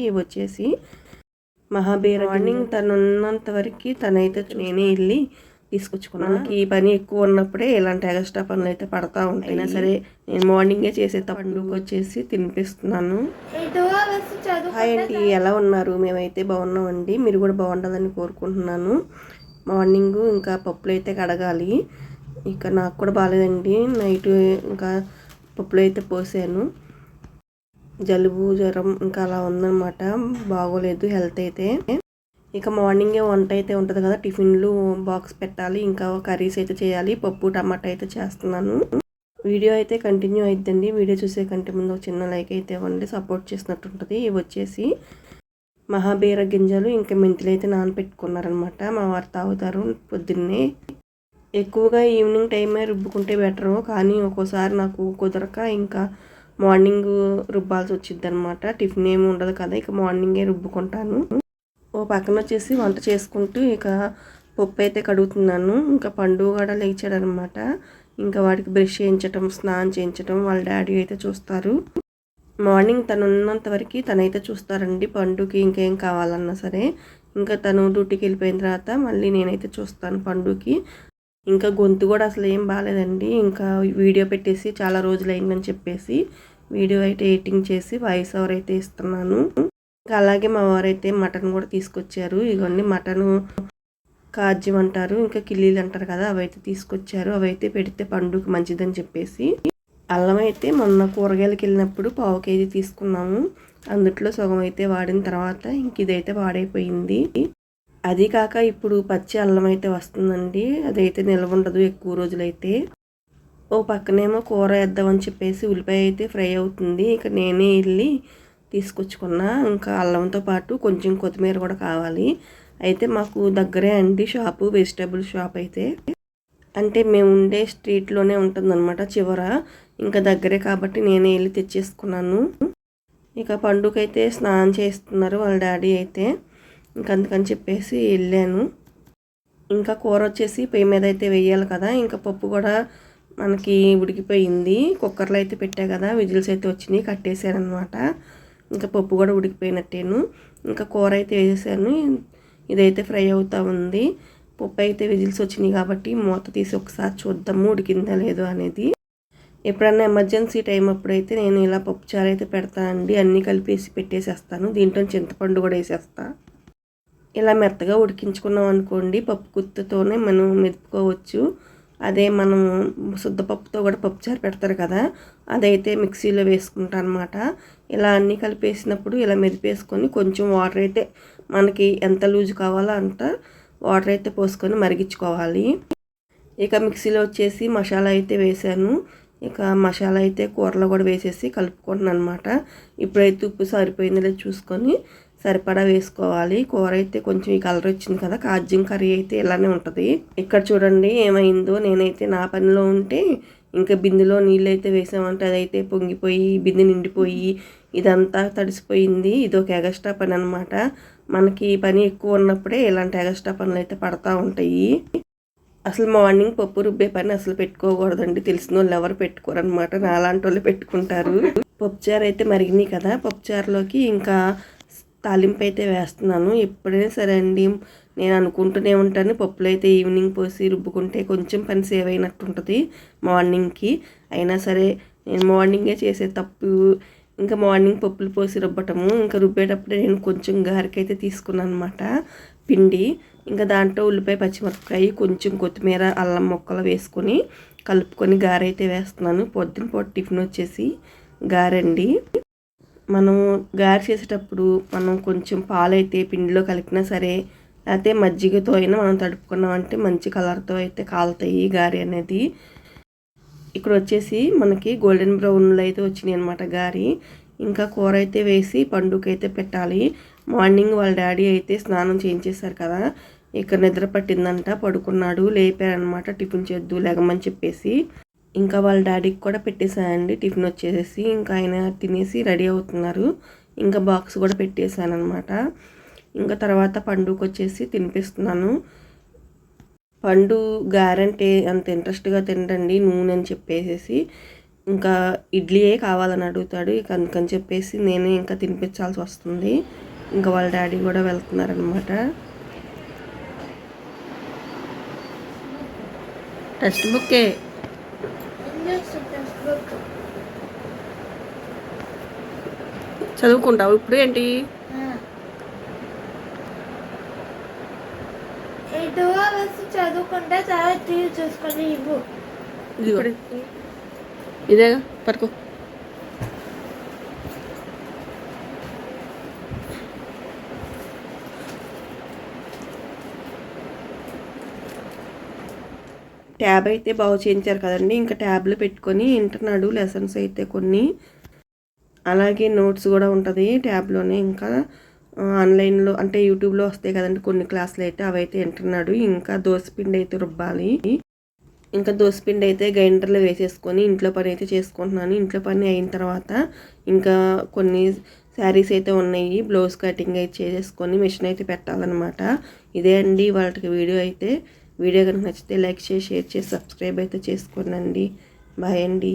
ఇవి వచ్చేసి మహాబీర మార్నింగ్ తను ఉన్నంత వరకు తనైతే నేనే వెళ్ళి తీసుకొచ్చుకున్నాను నాకు ఈ పని ఎక్కువ ఉన్నప్పుడే ఇలాంటి ఎగస్ట్రా పనులు అయితే పడతా ఉంటాయి. అయినా సరే నేను మార్నింగే చేసే పండుగ వచ్చేసి తినిపిస్తున్నాను. హాయ్ అండి ఎలా ఉన్నారు? మేమైతే బాగున్నామండి. మీరు కూడా బాగుండాలని కోరుకుంటున్నాను. మార్నింగ్ ఇంకా పప్పులు అయితే కడగాలి. ఇక నాకు కూడా బాగాలేదండి. నైట్ ఇంకా పప్పులు అయితే పోసాను. జలుబు జ్వరం ఇంకా అలా ఉందన్నమాట. బాగోలేదు హెల్త్ అయితే. ఇక మార్నింగే వంట అయితే ఉంటుంది కదా టిఫిన్లు బాక్స్ పెట్టాలి ఇంకా కర్రీస్ అయితే చేయాలి పప్పు టమాటా అయితే చేస్తున్నాను. వీడియో అయితే కంటిన్యూ అయిద్దండి. వీడియో చూసే కంటే ముందు ఒక చిన్న లైక్ అయితే ఇవ్వండి. సపోర్ట్ చేసినట్టు ఉంటుంది ఇవి వచ్చేసి. మహాబీర గింజలు ఇంకా మెంతులు అయితే నానపెట్టుకున్నారనమాట మా వారు తాగుతారు పొద్దున్నే. ఎక్కువగా ఈవినింగ్ టైమే రుబ్బుకుంటే బెటరు కానీ ఒక్కోసారి నాకు కుదరక ఇంకా మార్నింగ్ రుబ్బాల్సి వచ్చింది అనమాట టిఫిన్ ఏమి ఉండదు కదా ఇక మార్నింగే రుబ్బుకుంటాను. ఓ పక్కన వచ్చేసి వంట చేసుకుంటూ ఇక పప్పు అయితే కడుగుతున్నాను. ఇంకా పండుగ కూడా లేచాడు అనమాట ఇంకా వాడికి బ్రష్ చేయించటం స్నానం చేయించటం వాళ్ళ డాడీ అయితే చూస్తారు. మార్నింగ్ తను ఉన్నంత వరకు తనైతే చూస్తారండి పండుకి ఇంకేం కావాలన్నా సరే. ఇంకా తను డ్యూటీకి వెళ్ళిపోయిన తర్వాత మళ్ళీ నేనైతే చూస్తాను పండుకి. ఇంకా గొంతు కూడా అసలు ఏం బాగాలేదండి. ఇంకా వీడియో పెట్టేసి చాలా రోజులు అయిందని చెప్పేసి వీడియో అయితే ఎడిటింగ్ చేసి వాయిస్ ఓవర్ అయితే ఇస్తున్నాను. ఇంకా అలాగే మా వారైతే మటన్ కూడా తీసుకొచ్చారు. ఇవన్నీ మటన్ కాజ్యం అంటారు ఇంకా కిల్లీలు అంటారు కదా అవైతే తీసుకొచ్చారు. అవైతే పెడితే పండుగ మంచిదని చెప్పేసి. అల్లం అయితే మొన్న కూరగాయలకి వెళ్ళినప్పుడు పావు కేజీ తీసుకున్నాము. అందుట్లో సగం అయితే వాడిన తర్వాత ఇంక ఇదైతే వాడైపోయింది. అది కాక ఇప్పుడు పచ్చి అల్లం అయితే వస్తుందండి. అదైతే నిల్వ ఉండదు ఎక్కువ రోజులైతే. ఓ పక్కనేమో కూర వేద్దామని చెప్పేసి ఉల్లిపాయ అయితే ఫ్రై అవుతుంది. ఇక నేనే వెళ్ళి తీసుకొచ్చుకున్నా. ఇంకా అల్లంతో పాటు కొంచెం కొత్తిమీర కూడా కావాలి. అయితే మాకు దగ్గరే అండి షాపు వెజిటేబుల్ షాప్ అయితే. అంటే మేము ఉండే స్ట్రీట్లోనే ఉంటుందన్నమాట చివర. ఇంకా దగ్గరే కాబట్టి నేనే వెళ్ళి తెచ్చేసుకున్నాను. ఇక పండుగైతే స్నానం చేస్తున్నారు వాళ్ళ డాడీ అయితే. ఇంక అందుకని చెప్పేసి వెళ్ళాను. ఇంకా కూర వచ్చేసి పొయ్యి మీద అయితే వేయాలి కదా. ఇంకా పప్పు కూడా మనకి ఉడికిపోయింది. కుక్కర్లో అయితే పెట్టా కదా విజిల్స్ అయితే వచ్చినాయి కట్టేసారనమాట ఇంకా పప్పు కూడా ఉడికిపోయినట్టేను. ఇంకా కూర అయితే వేసాను. ఇదైతే ఫ్రై అవుతూ ఉంది. పప్పు అయితే విజిల్స్ వచ్చినాయి కాబట్టి మూత తీసి ఒకసారి చూద్దాము ఉడికిందా లేదో అనేది. ఎప్పుడన్నా ఎమర్జెన్సీ టైం అప్పుడైతే నేను ఇలా పప్పు చారు అయితే పెడతానండి అన్నీ కలిపేసి పెట్టేసేస్తాను. దీంట్లో చింతపండు కూడా వేసేస్తా. ఇలా మెత్తగా ఉడికించుకున్నాం అనుకోండి పప్పు గుత్తుతోనే మనం మెదుపుకోవచ్చు. అదే మనం శుద్ధపప్పుతో కూడా పప్పుచారు పెడతారు కదా అదైతే మిక్సీలో వేసుకుంటాను అనమాట ఇలా అన్నీ కలిపేసినప్పుడు ఇలా మెదిపేసుకొని కొంచెం వాటర్ అయితే మనకి ఎంత లూజ్ కావాలో అంత వాటర్ అయితే పోసుకొని మరిగించుకోవాలి. ఇక మిక్సీలో వచ్చేసి మసాలా అయితే వేసాను. ఇక మసాలా అయితే కూరలో కూడా వేసేసి కలుపుకుంటున్నాను అనమాట ఇప్పుడైతే ఉప్పు సరిపోయిందో చూసుకొని సరిపడా వేసుకోవాలి. కూర అయితే కొంచెం ఈ కలర్ వచ్చింది కదా కాజ్యం కర్రీ అయితే ఇలానే ఉంటుంది. ఇక్కడ చూడండి ఏమైందో నేనైతే నా పనిలో ఉంటే ఇంకా బిందెలో నీళ్ళు అయితే వేసామంటే అదైతే పొంగిపోయి బిందె నిండిపోయి ఇదంతా తడిసిపోయింది. ఇది ఒక ఎగస్ట్రా పని అనమాట మనకి పని ఎక్కువ ఉన్నప్పుడే ఇలాంటి ఎగస్ట్రా పనులు అయితే పడతా ఉంటాయి. అసలు మార్నింగ్ పప్పు రుబ్బే పని అసలు పెట్టుకోకూడదండి. తెలిసిన వాళ్ళు ఎవరు పెట్టుకోరనమాట నాలాంటి వాళ్ళు పెట్టుకుంటారు. పప్పుచారు అయితే మరిగినాయి కదా పప్పుచారులోకి ఇంకా తాలింపు అయితే వేస్తున్నాను. ఎప్పుడైనా సరే అండి నేను అనుకుంటూనే ఉంటాను. పప్పులు అయితే ఈవినింగ్ పోసి రుబ్బుకుంటే కొంచెం పని సేవ్ అయినట్టు ఉంటుంది మార్నింగ్కి. అయినా సరే నేను మార్నింగే చేసే తప్పు ఇంకా మార్నింగ్ పప్పులు పోసి రుబ్బటము ఇంకా రుబ్బేటప్పుడే నేను కొంచెం గారికైతే తీసుకున్నాను అనమాట పిండి ఇంకా దాంట్లో ఉల్లిపాయ పచ్చిమిరపకాయ కొంచెం కొత్తిమీర అల్లం ముక్కలు వేసుకొని కలుపుకొని గారైతే వేస్తున్నాను. పొద్దున పూట టిఫిన్ వచ్చేసి గారండి మనం గారి చేసేటప్పుడు మనం కొంచెం పాలైతే పిండిలో కలిపినా సరే లేకపోతే మజ్జిగతో అయినా మనం తడుపుకున్నామంటే మంచి కలర్తో అయితే కాలుతాయి గారి అనేది. ఇక్కడ వచ్చేసి మనకి గోల్డెన్ బ్రౌన్లో అయితే వచ్చినాయి అనమాట గారి. ఇంకా కూర అయితే వేసి పండుగ పెట్టాలి. మార్నింగ్ వాళ్ళ డాడీ అయితే స్నానం చేయించేశారు కదా ఇక్కడ నిద్ర పట్టిందంట పడుకున్నాడు లేపారనమాట టిఫిన్ చేద్దు లేగమని చెప్పేసి. ఇంకా వాళ్ళ డాడీకి కూడా పెట్టేశానండి. టిఫిన్ వచ్చేసేసి ఇంకా ఆయన తినేసి రెడీ అవుతున్నారు. ఇంకా బాక్స్ కూడా పెట్టేశాను అనమాట ఇంకా తర్వాత పండుగ వచ్చేసి తినిపిస్తున్నాను. పండు గ్యారంటీ అంత ఇంట్రెస్ట్గా తినండి నూనె అని చెప్పేసి ఇంకా ఇడ్లీయే కావాలని అడుగుతాడు. ఇక అందుకని చెప్పేసి నేనే ఇంకా తినిపించాల్సి వస్తుంది. ఇంకా వాళ్ళ డాడీ కూడా వెళ్తున్నారనమాట టెక్స్ట్ బుక్కే. చదువుకుంటావు ఇప్పుడు ఏంటి? చదువుకుంటే టీవీ చూసుకొని ఇవ్వు. ఇది కూడా ఇదే పట్టుకో. ట్యాబ్ అయితే బాగు చేయించారు కదండి. ఇంకా ట్యాబ్లో పెట్టుకొని వింటున్నాడు లెసన్స్ అయితే కొన్ని. అలాగే నోట్స్ కూడా ఉంటుంది ట్యాబ్లోనే ఇంకా ఆన్లైన్లో అంటే యూట్యూబ్లో వస్తాయి కదండి కొన్ని క్లాసులు అయితే. అవైతే వింటున్నాడు ఇంకా దోసపిండి అయితే రుబ్బాలి. ఇంకా దోసపిండి అయితే గ్రైండర్లో వేసేసుకొని ఇంట్లో పని అయితే చేసుకుంటున్నాను. ఇంట్లో పని అయిన తర్వాత ఇంకా కొన్ని శారీస్ అయితే ఉన్నాయి. బ్లౌజ్ కటింగ్ అయితే చేసేసుకొని మిషన్ అయితే పెట్టాలన్నమాట. ఇదే అండి వాళ్ళకి వీడియో అయితే. వీడియో కనుక నచ్చితే లైక్ చేసి షేర్ చేసి సబ్స్క్రైబ్ అయితే చేసుకోనండి. బాయ్ అండి.